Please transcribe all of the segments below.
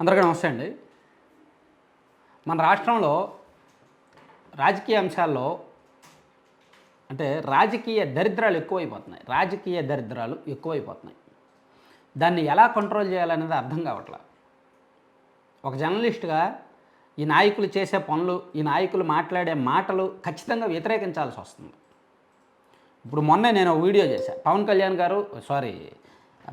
అందరికీ నమస్తే అండి. మన రాష్ట్రంలో రాజకీయ అంశాల్లో అంటే రాజకీయ దరిద్రాలు ఎక్కువైపోతున్నాయి. రాజకీయ దరిద్రాలు ఎక్కువైపోతున్నాయి. దాన్ని ఎలా కంట్రోల్ చేయాలనేది అర్థం కావట్లా. ఒక జర్నలిస్ట్గా ఈ నాయకులు చేసే పనులు ఈ నాయకులు మాట్లాడే మాటలు ఖచ్చితంగా వ్యతిరేకించాల్సి వస్తుంది. ఇప్పుడు మొన్నే నేను ఒక వీడియో చేశాను పవన్ కళ్యాణ్ గారు సారీ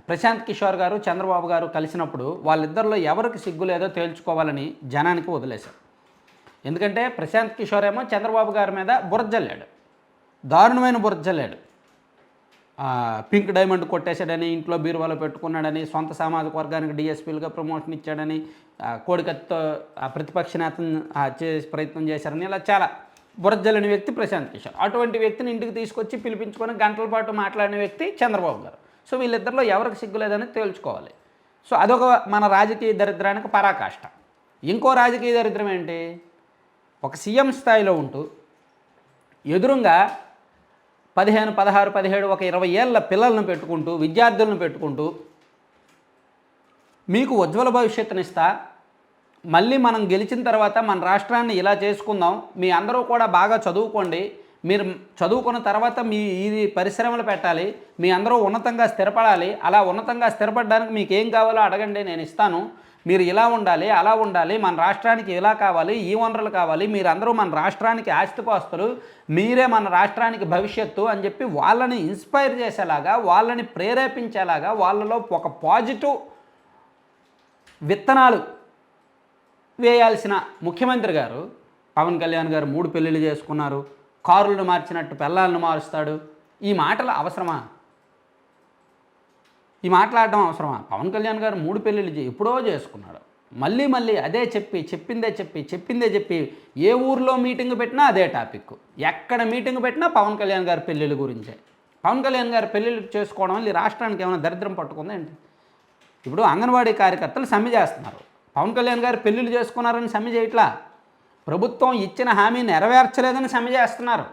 ప్రశాంత్ కిషోర్ గారు చంద్రబాబు గారు కలిసినప్పుడు వాళ్ళిద్దరిలో ఎవరికి సిగ్గు లేదో తేల్చుకోవాలని జనానికి వదిలేశారు. ఎందుకంటే ప్రశాంత్ కిషోర్ ఏమో చంద్రబాబు గారి మీద బురజల్లాడు దారుణమైన బురజల్లాడు పింక్ డైమండ్ కొట్టేశాడని ఇంట్లో బీరువాలో పెట్టుకున్నాడని సొంత సామాజిక వర్గానికి డిఎస్పీలుగా ప్రమోషన్ ఇచ్చాడని కోడికత్తో ప్రతిపక్ష నేతను చేసి చేసే ప్రయత్నం చేశారని ఇలా చాలా బురజల్లని వ్యక్తి ప్రశాంత్ కిషోర్. అటువంటి వ్యక్తిని ఇంటికి తీసుకొచ్చి పిలిపించుకొని గంటల పాటు మాట్లాడిన వ్యక్తి చంద్రబాబు గారు. సో వీళ్ళిద్దరిలో ఎవరికి సిగ్గు లేదని తేల్చుకోవాలి. సో అదొక మన రాజకీయ దరిద్రానికి పరాకాష్ట. ఇంకో రాజకీయ దరిద్రం ఏంటి? ఒక సీఎం స్థాయిలో ఉంటూ ఎదురుగా పదిహేను పదహారు పదిహేడు ఒక ఇరవై ఏళ్ళ పిల్లలను పెట్టుకుంటూ విద్యార్థులను పెట్టుకుంటూ మీకు ఉజ్వల భవిష్యత్తునిస్తా మళ్ళీ మనం గెలిచిన తర్వాత మన రాష్ట్రాన్ని ఇలా చేసుకుందాం. మీ అందరూ కూడా బాగా చదువుకోండి. మీరు చదువుకున్న తర్వాత మీ ఇది పరిశ్రమలు పెట్టాలి మీ అందరూ ఉన్నతంగా స్థిరపడాలి అలా ఉన్నతంగా స్థిరపడడానికి మీకు ఏం కావాలో అడగండి నేను ఇస్తాను. మీరు ఇలా ఉండాలి అలా ఉండాలి మన రాష్ట్రానికి ఇలా కావాలి ఈ వనరులు కావాలి మీరందరూ మన రాష్ట్రానికి ఆస్తిపాస్తులు మీరే మన రాష్ట్రానికి భవిష్యత్తు అని చెప్పి వాళ్ళని ఇన్స్పైర్ చేసేలాగా వాళ్ళని ప్రేరేపించేలాగా వాళ్ళలో ఒక పాజిటివ్ విత్తనాలు వేయాల్సిన ముఖ్యమంత్రి గారు పవన్ కళ్యాణ్ గారు మూడు పెళ్ళిళ్ళు చేసుకున్నారు. కారులను మార్చినట్టు పెళ్ళాలను మారుస్తాడు. ఈ మాటలు అవసరమా? ఈ మాట్లాడడం అవసరమా? పవన్ కళ్యాణ్ గారు మూడు పెళ్ళిళ్ళు ఎప్పుడో చేసుకున్నాడు. మళ్ళీ మళ్ళీ అదే చెప్పి చెప్పిందే చెప్పి చెప్పిందే చెప్పి ఏ ఊర్లో మీటింగ్ పెట్టినా అదే టాపిక్. ఎక్కడ మీటింగ్ పెట్టినా పవన్ కళ్యాణ్ గారి పెళ్ళిళ్ళ గురించే. పవన్ కళ్యాణ్ గారి పెళ్ళిళ్ళు చేసుకోవడం వల్ల రాష్ట్రానికి ఏమైనా దరిద్రం పట్టుకుందా ఏంటి? ఇప్పుడు అంగన్వాడీ కార్యకర్తలు సమ్మె చేస్తున్నారు. పవన్ కళ్యాణ్ గారు పెళ్ళిళ్ళు చేసుకున్నారని సమ్మె చేయట్లా? ప్రభుత్వం ఇచ్చిన హామీ నెరవేర్చలేదని సమ్మె చేస్తున్నారు.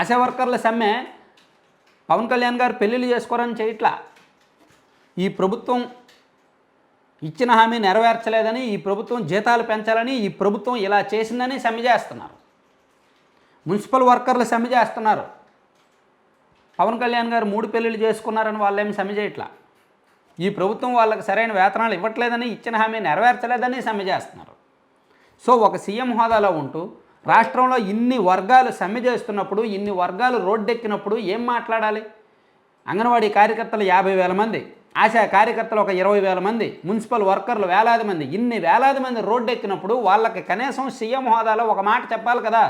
ఆశా వర్కర్ల సమ్మె పవన్ కళ్యాణ్ గారు పెళ్ళిళ్ళు చేసుకోరని చేయట్లా. ఈ ప్రభుత్వం ఇచ్చిన హామీ నెరవేర్చలేదని ఈ ప్రభుత్వం జీతాలు పెంచాలని ఈ ప్రభుత్వం ఇలా చేసిందని సమ్మె చేస్తున్నారు. మున్సిపల్ వర్కర్లు సమ్మె చేస్తున్నారు. పవన్ కళ్యాణ్ గారు మూడు పెళ్ళిళ్ళు చేసుకున్నారని వాళ్ళేమి సమ్మె చేయట్లా. ఈ ప్రభుత్వం వాళ్ళకి సరైన వేతనాలు ఇవ్వట్లేదని ఇచ్చిన హామీ నెరవేర్చలేదని సమ్మె చేస్తున్నారు. సో ఒక సీఎం హోదాలో ఉంటూ రాష్ట్రంలో ఇన్ని వర్గాలు సమ్మె చేస్తున్నప్పుడు ఇన్ని వర్గాలు రోడ్డెక్కినప్పుడు ఏం మాట్లాడాలి? అంగన్వాడీ కార్యకర్తలు యాభై వేల మంది ఆశా కార్యకర్తలు ఒక ఇరవై వేల మంది మున్సిపల్ వర్కర్లు వేలాది మంది. ఇన్ని వేలాది మంది రోడ్డెక్కినప్పుడు వాళ్ళకి కనీసం సీఎం హోదాలో ఒక మాట చెప్పాలి కదా.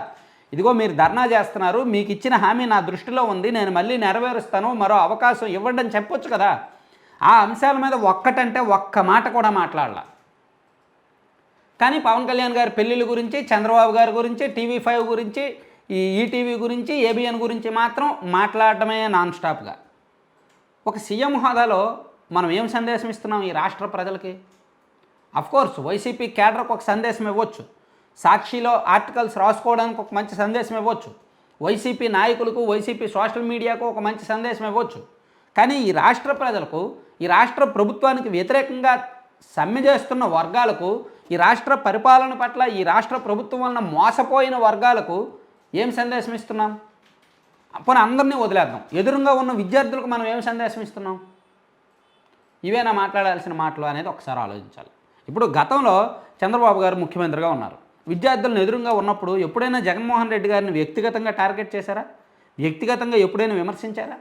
ఇదిగో మీరు ధర్నా చేస్తున్నారు మీకు ఇచ్చిన హామీ నా దృష్టిలో ఉంది నేను మళ్ళీ నెరవేరుస్తాను మరో అవకాశం ఇవ్వండి అని చెప్పొచ్చు కదా. ఆ అంశాల మీద ఒక్కటంటే ఒక్క మాట కూడా మాట్లాడాల. కానీ పవన్ కళ్యాణ్ గారి పెళ్ళిళ్ళ గురించి చంద్రబాబు గారి గురించి టీవీ ఫైవ్ గురించి ఈ ఈటీవీ గురించి ఏబిఎన్ గురించి మాత్రం మాట్లాడటమే నాన్ స్టాప్గా ఒక సీఎం హోదాలో మనం ఏం సందేశం ఇస్తున్నాం ఈ రాష్ట్ర ప్రజలకి? కోర్స్ వైసీపీ కేడర్కి ఒక సందేశం ఇవ్వచ్చు. సాక్షిలో ఆర్టికల్స్ రాసుకోవడానికి ఒక మంచి సందేశం ఇవ్వచ్చు. వైసీపీ నాయకులకు వైసీపీ సోషల్ మీడియాకు ఒక మంచి సందేశం ఇవ్వచ్చు. కానీ ఈ రాష్ట్ర ప్రజలకు ఈ రాష్ట్ర ప్రభుత్వానికి వ్యతిరేకంగా సమ్మె చేస్తున్న వర్గాలకు ఈ రాష్ట్ర పరిపాలన పట్ల ఈ రాష్ట్ర ప్రభుత్వం వలన మోసపోయిన వర్గాలకు ఏం సందేశం ఇస్తున్నాం? పోనీ అందరినీ వదిలేద్దాం. ఎదురుగా ఉన్న విద్యార్థులకు మనం ఏం సందేశం ఇస్తున్నాం? ఇవేనా మాట్లాడాల్సిన మాటలు అనేది ఒకసారి ఆలోచించాలి. ఇప్పుడు గతంలో చంద్రబాబు గారు ముఖ్యమంత్రిగా ఉన్నారు. విద్యార్థులను ఎదురుగా ఉన్నప్పుడు ఎప్పుడైనా జగన్మోహన్ రెడ్డి గారిని వ్యక్తిగతంగా టార్గెట్ చేశారా? వ్యక్తిగతంగా ఎప్పుడైనా విమర్శించారా?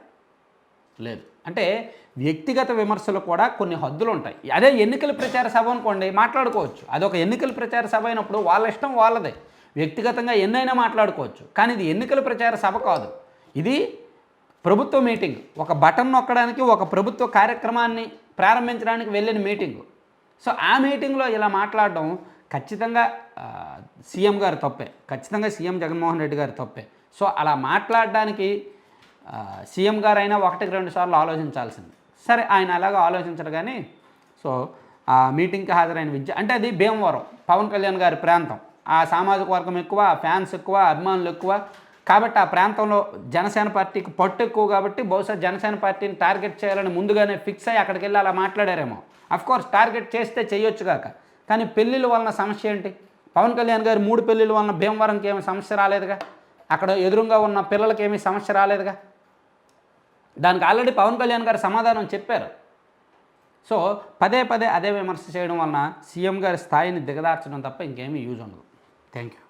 లేదు. అంటే వ్యక్తిగత విమర్శలు కూడా కొన్ని హద్దులు ఉంటాయి. అదే ఎన్నికల ప్రచార సభ అనుకోండి మాట్లాడుకోవచ్చు. అదొక ఎన్నికల ప్రచార సభ అయినప్పుడు వాళ్ళ ఇష్టం వాళ్ళదే. వ్యక్తిగతంగా ఎన్నైనా మాట్లాడుకోవచ్చు. కానీ ఇది ఎన్నికల ప్రచార సభ కాదు. ఇది ప్రభుత్వ మీటింగ్. ఒక బటన్ నొక్కడానికి ఒక ప్రభుత్వ కార్యక్రమాన్ని ప్రారంభించడానికి వెళ్ళిన మీటింగు. సో ఆ మీటింగ్లో ఇలా మాట్లాడడం ఖచ్చితంగా సీఎం గారి తప్పే. ఖచ్చితంగా సీఎం జగన్మోహన్ రెడ్డి గారి తప్పే. సో అలా మాట్లాడడానికి సీఎం గారు అయినా ఒకటికి రెండు సార్లు ఆలోచించాల్సింది. సరే ఆయన అలాగా ఆలోచించరు కానీ సో ఆ మీటింగ్కి హాజరైన విద్య అంటే అది భీమవరం పవన్ కళ్యాణ్ గారి ప్రాంతం. ఆ సామాజిక వర్గం ఎక్కువ ఫ్యాన్స్ ఎక్కువ అభిమానులు ఎక్కువ. కాబట్టి ఆ ప్రాంతంలో జనసేన పార్టీకి పట్టు ఎక్కువ కాబట్టి బహుశా జనసేన పార్టీని టార్గెట్ చేయాలని ముందుగానే ఫిక్స్ అయ్యి అక్కడికి వెళ్ళి అలా మాట్లాడారేమో. కోర్స్ టార్గెట్ చేస్తే చేయొచ్చు కాక. కానీ పెళ్ళిళ్ళ వలన సమస్య ఏంటి? పవన్ కళ్యాణ్ గారు మూడు పెళ్ళిళ్ళ వలన భీమవరంకి ఏమి సమస్య రాలేదుగా? అక్కడ ఎదురుగా ఉన్న పిల్లలకి ఏమీ సమస్య రాలేదుగా? దానికి ఆల్రెడీ పవన్ కళ్యాణ్ గారు సమాధానం చెప్పారు. సో పదే పదే అదే విమర్శ చేయడం వలన సీఎం గారి స్థాయిని దిగదార్చడం తప్ప ఇంకేమీ యూజ్ ఉండదు. Thank you